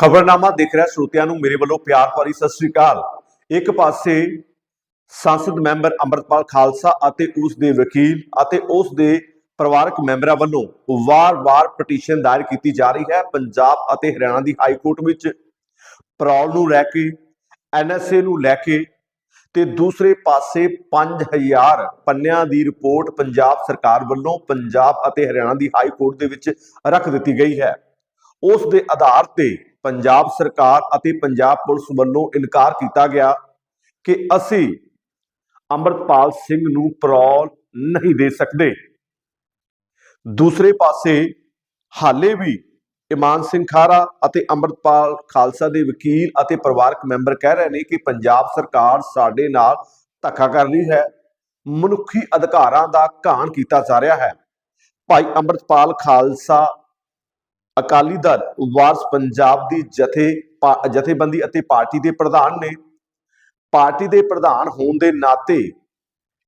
ਖਬਰਨਾਮਾ ਦੇਖ ਰਿਹਾ ਸਰੋਤਿਆਂ ਨੂੰ ਮੇਰੇ ਵੱਲੋਂ ਪਿਆਰ ਭਰੀ ਸਤਿ ਸ੍ਰੀ ਅਕਾਲ। ਇੱਕ ਪਾਸੇ ਸੰਸਦ ਮੈਂਬਰ ਅੰਮ੍ਰਿਤਪਾਲ ਖਾਲਸਾ ਅਤੇ ਉਸ ਦੇ ਵਕੀਲ ਅਤੇ ਉਸ ਦੇ ਪਰਿਵਾਰਕ ਮੈਂਬਰਾਂ ਵੱਲੋਂ ਵਾਰ-ਵਾਰ ਪਟੀਸ਼ਨ ਦਾਇਰ ਕੀਤੀ ਜਾ ਰਹੀ ਹੈ। ਪੰਜਾਬ ਅਤੇ ਹਰਿਆਣਾ ਦੀ ਹਾਈ ਕੋਰਟ ਵਿੱਚ ਪਰੌਲ ਨੂੰ ਲੈ ਕੇ ਐਨਐਸਏ ਨੂੰ ਲੈ ਕੇ ਤੇ ਦੂਸਰੇ ਪਾਸੇ 5000 ਪੰਨਿਆਂ ਦੀ ਰਿਪੋਰਟ ਪੰਜਾਬ ਸਰਕਾਰ ਵੱਲੋਂ ਪੰਜਾਬ ਅਤੇ ਹਰਿਆਣਾ ਦੀ ਹਾਈ ਕੋਰਟ ਦੇ ਵਿੱਚ ਰੱਖ ਦਿੱਤੀ ਗਈ ਹੈ। ਉਸ ਦੇ ਆਧਾਰ ਤੇ ਪੰਜਾਬ ਸਰਕਾਰ ਅਤੇ ਪੰਜਾਬ ਪੁਲਿਸ ਵੱਲੋਂ ਇਨਕਾਰ ਕੀਤਾ ਗਿਆ ਕਿ ਅਸੀਂ ਅੰਮ੍ਰਿਤਪਾਲ ਸਿੰਘ ਨੂੰ ਪਰੌਲ ਨਹੀਂ ਦੇ ਸਕਦੇ। ਦੂਸਰੇ ਪਾਸੇ, ਹਾਲੇ ਵੀ ਇਮਾਨ ਸਿੰਘ ਖਾਰਾ ਅਤੇ ਅੰਮ੍ਰਿਤਪਾਲ ਖਾਲਸਾ ਦੇ ਵਕੀਲ ਅਤੇ ਪਰਿਵਾਰਕ ਮੈਂਬਰ ਕਹਿ ਰਹੇ ਨੇ ਕਿ ਪੰਜਾਬ ਸਰਕਾਰ ਸਾਡੇ ਨਾਲ ਧੱਕਾ ਕਰ ਰਹੀ ਹੈ। ਮਨੁੱਖੀ ਅਧਿਕਾਰਾਂ ਦਾ ਘਾਣ ਕੀਤਾ ਜਾ ਰਿਹਾ ਹੈ। ਭਾਈ ਅੰਮ੍ਰਿਤਪਾਲ ਖਾਲਸਾ ਅਕਾਲੀ ਦਲ ਵਾਰਸ ਪੰਜਾਬ ਦੀ ਜਥੇ ਜਥੇਬੰਦੀ ਅਤੇ ਪਾਰਟੀ ਦੇ ਪ੍ਰਧਾਨ ਨੇ। ਪਾਰਟੀ ਦੇ ਪ੍ਰਧਾਨ ਹੋਣ ਦੇ ਨਾਤੇ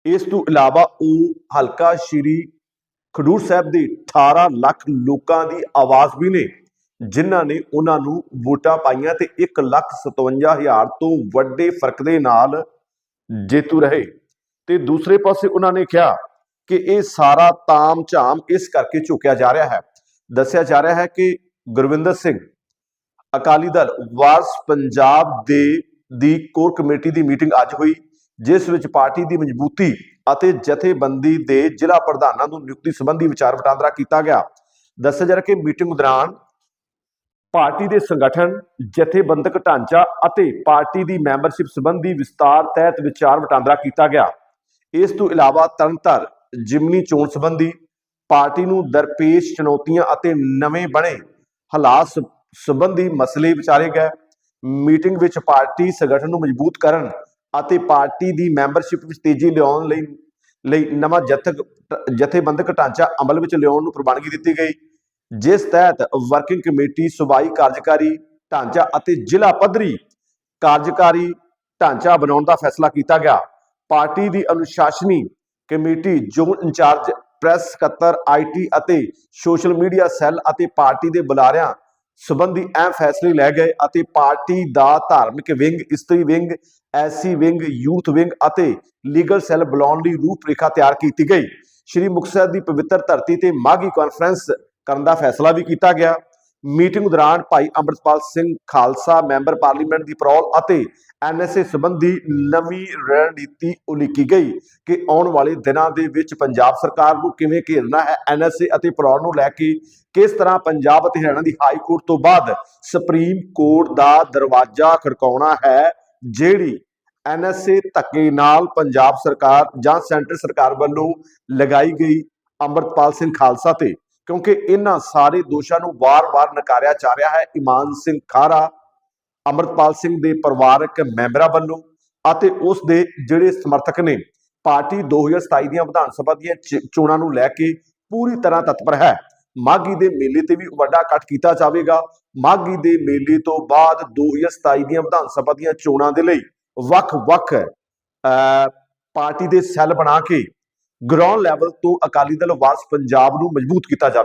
ਇਸ ਤੋਂ ਇਲਾਵਾ ਉਹ ਹਲਕਾ ਸ਼੍ਰੀ ਖਡੂਰ ਸਾਹਿਬ ਦੇ 18 ਲੱਖ ਲੋਕਾਂ ਦੀ ਆਵਾਜ਼ ਵੀ ਨੇ, ਜਿਨ੍ਹਾਂ ਨੇ ਉਹਨਾਂ ਨੂੰ ਵੋਟਾਂ ਪਾਈਆਂ ਤੇ 157000 ਤੋਂ ਵੱਡੇ ਫ਼ਰਕ ਦੇ ਨਾਲ ਜੇਤੂ ਰਹੇ। ਤੇ ਦੂਸਰੇ ਪਾਸੇ ਉਹਨਾਂ ਨੇ ਕਿਹਾ ਕਿ ਇਹ ਸਾਰਾ ਤਾਮ ਝਾਮ ਇਸ ਕਰਕੇ ਝੁਕਿਆ ਜਾ ਰਿਹਾ ਹੈ ਦੱਸਿਆ ਜਾ ਰਿਹਾ ਹੈ ਕਿ ਗੁਰਵਿੰਦਰ ਸਿੰਘ ਅਕਾਲੀ ਦਲ ਵਾਰਸ ਪੰਜਾਬ ਦੇ ਦੀ ਕੋਰ ਕਮੇਟੀ ਦੀ ਮੀਟਿੰਗ ਅੱਜ ਹੋਈ, ਜਿਸ ਵਿੱਚ ਪਾਰਟੀ ਦੀ ਮਜ਼ਬੂਤੀ ਅਤੇ ਜਥੇਬੰਦੀ ਦੇ ਜ਼ਿਲ੍ਹਾ ਪ੍ਰਧਾਨਾਂ ਨੂੰ ਨਿਯੁਕਤੀ ਸੰਬੰਧੀ ਵਿਚਾਰ ਵਟਾਂਦਰਾ ਕੀਤਾ ਗਿਆ। ਦੱਸਿਆ ਜਾ ਰਿਹਾ ਕਿ ਮੀਟਿੰਗ ਦੌਰਾਨ ਪਾਰਟੀ ਦੇ ਸੰਗਠਨ, ਜਥੇਬੰਦਕ ਢਾਂਚਾ ਅਤੇ ਪਾਰਟੀ ਦੀ ਮੈਂਬਰਸ਼ਿਪ ਸੰਬੰਧੀ ਵਿਸਤਾਰ ਤਹਿਤ ਵਿਚਾਰ ਵਟਾਂਦਰਾ ਕੀਤਾ ਗਿਆ। ਇਸ ਤੋਂ ਇਲਾਵਾ ਤਰਨਤਰ ਜਿਮਨੀ ਚੋਣ ਸੰਬੰਧੀ ਪਾਰਟੀ ਨੂੰ ਦਰਪੇਸ਼ ਚੁਣੌਤੀਆਂ ਅਤੇ ਨਵੇਂ ਬਣੇ ਹਾਲਾਤ ਸੰਬੰਧੀ ਮਸਲੇ ਵਿਚਾਰੇ ਗਏ। ਮੀਟਿੰਗ ਵਿੱਚ ਪਾਰਟੀ ਸੰਗਠਨ ਨੂੰ ਮਜ਼ਬੂਤ ਕਰਨ ਅਤੇ ਪਾਰਟੀ ਦੀ ਮੈਂਬਰਸ਼ਿਪ ਵਿੱਚ ਤੇਜ਼ੀ ਲਿਆਉਣ ਲਈ ਲਈ ਨਵਾਂ ਜਥਕ, ਜਥੇਬੰਦਕ ਢਾਂਚਾ ਅਮਲ ਵਿੱਚ ਲਿਆਉਣ ਨੂੰ ਪ੍ਰਵਾਨਗੀ ਦਿੱਤੀ ਗਈ। ਜਿਸ ਤਹਿਤ ਵਰਕਿੰਗ ਕਮੇਟੀ, ਸੂਬਾਈ ਕਾਰਜਕਾਰੀ ਢਾਂਚਾ ਅਤੇ ਜ਼ਿਲ੍ਹਾ ਪੱਧਰੀ ਕਾਰਜਕਾਰੀ ਢਾਂਚਾ ਬਣਾਉਣ ਦਾ ਫੈਸਲਾ ਕੀਤਾ ਗਿਆ। ਪਾਰਟੀ ਦੀ ਅਨੁਸ਼ਾਸਨੀ committee zone in charge press ਸਕੱਤਰ ਆਈਟੀ ਅਤੇ ਸੋਸ਼ਲ ਮੀਡੀਆ ਸੈੱਲ ਅਤੇ ਪਾਰਟੀ ਦੇ ਬੁਲਾਰਿਆਂ ਸੰਬੰਧੀ ਅਹਿਮ ਫੈਸਲੇ ਲੈ ਗਏ ਅਤੇ ਪਾਰਟੀ ਦਾ ਧਾਰਮਿਕ ਵਿੰਗ, ਇਸਤਰੀ wing SC wing, youth wing ਅਤੇ ਲੀਗਲ ਸੈੱਲ ਬੁਲਾਉਣ ਲਈ ਰੂਪਰੇਖਾ ਤਿਆਰ ਕੀਤੀ ਗਈ। ਸ਼੍ਰੀ ਮੁਕਤਸਰ ਦੀ ਪਵਿੱਤਰ ਧਰਤੀ ਤੇ ਮਾਘੀ ਕਾਨਫਰੰਸ ਕਰਨ ਦਾ ਫੈਸਲਾ ਵੀ ਕੀਤਾ ਗਿਆ। ਮੀਟਿੰਗ ਦੌਰਾਨ ਭਾਈ ਅੰਮ੍ਰਿਤਪਾਲ ਸਿੰਘ ਖਾਲਸਾ, ਮੈਂਬਰ ਪਾਰਲੀਮੈਂਟ ਦੀ ਪਰੌਲ ਅਤੇ ਐਨਐਸਏ ਸੰਬੰਧੀ ਨਵੀਂ ਰਣਨੀਤੀ ਉਲੀਕੀ ਗਈ ਕਿ ਆਉਣ ਵਾਲੇ ਦਿਨਾਂ ਦੇ ਵਿੱਚ ਪੰਜਾਬ ਸਰਕਾਰ ਨੂੰ ਕਿਵੇਂ ਘੇਰਨਾ ਹੈ ਐਨਐਸਏ ਅਤੇ ਪਰੌਲ ਨੂੰ ਲੈ ਕੇ ਕਿਸ ਤਰ੍ਹਾਂ ਪੰਜਾਬ ਅਤੇ ਹਰਿਆਣਾ ਦੀ ਹਾਈ ਕੋਰਟ ਤੋਂ ਬਾਅਦ ਸੁਪਰੀਮ ਕੋਰਟ ਦਾ ਦਰਵਾਜ਼ਾ ਖੜਕਾਉਣਾ ਹੈ, ਜਿਹੜੀ ਐਨਐਸਏ ਧੱਕੇ ਨਾਲ ਪੰਜਾਬ ਸਰਕਾਰ ਜਾਂ ਸੈਂਟਰ ਸਰਕਾਰ ਵੱਲੋਂ ਲਗਾਈ ਗਈ ਅੰਮ੍ਰਿਤਪਾਲ ਸਿੰਘ ਖਾਲਸਾ ਤੇ ਕਿਉਂਕਿ ਇਹਨਾਂ ਸਾਰੇ ਦੋਸ਼ਾਂ ਨੂੰ ਵਾਰ-ਵਾਰ ਨਕਾਰਿਆ ਜਾ ਰਿਹਾ ਹੈ। ਇਮਾਨ ਸਿੰਘ ਖਾਰਾ ਅੰਮ੍ਰਿਤਪਾਲ ਸਿੰਘ ਦੇ ਪਰਿਵਾਰਕ ਮੈਂਬਰਾਂ ਵੱਲੋਂ ਅਤੇ ਉਸ ਦੇ ਜਿਹੜੇ ਸਮਰਥਕ ਨੇ ਪਾਰਟੀ 2027 ਦੀਆਂ ਵਿਧਾਨ ਸਭਾ ਦੀਆਂ ਚੋਣਾਂ ਨੂੰ ਲੈ ਕੇ ਪੂਰੀ ਤਰ੍ਹਾਂ ਤਤਪਰ ਹੈ। ਮਾਘੀ ਦੇ ਮੇਲੇ ਤੇ ਵੀ ਵੱਡਾ ਇਕੱਠ ਕੀਤਾ ਜਾਵੇਗਾ। ਮਾਘੀ ਦੇ ਮੇਲੇ ਤੋਂ ਬਾਅਦ 2027 ਦੀਆਂ ਵਿਧਾਨ ਸਭਾ ਦੀਆਂ ਚੋਣਾਂ ਦੇ ਲਈ ਵੱਖ-ਵੱਖ ਅਹ, ਪਾਰਟੀ ਦੇ ਸੈੱਲ ਬਣਾ ਕੇ ਗਰਾਊਂਡ ਲੈਵਲ ਤੋਂ ਅਕਾਲੀ ਦਲ ਵਾਸ ਪੰਜਾਬ ਨੂੰ ਮਜ਼ਬੂਤ ਕੀਤਾ ਜਾਵੇ।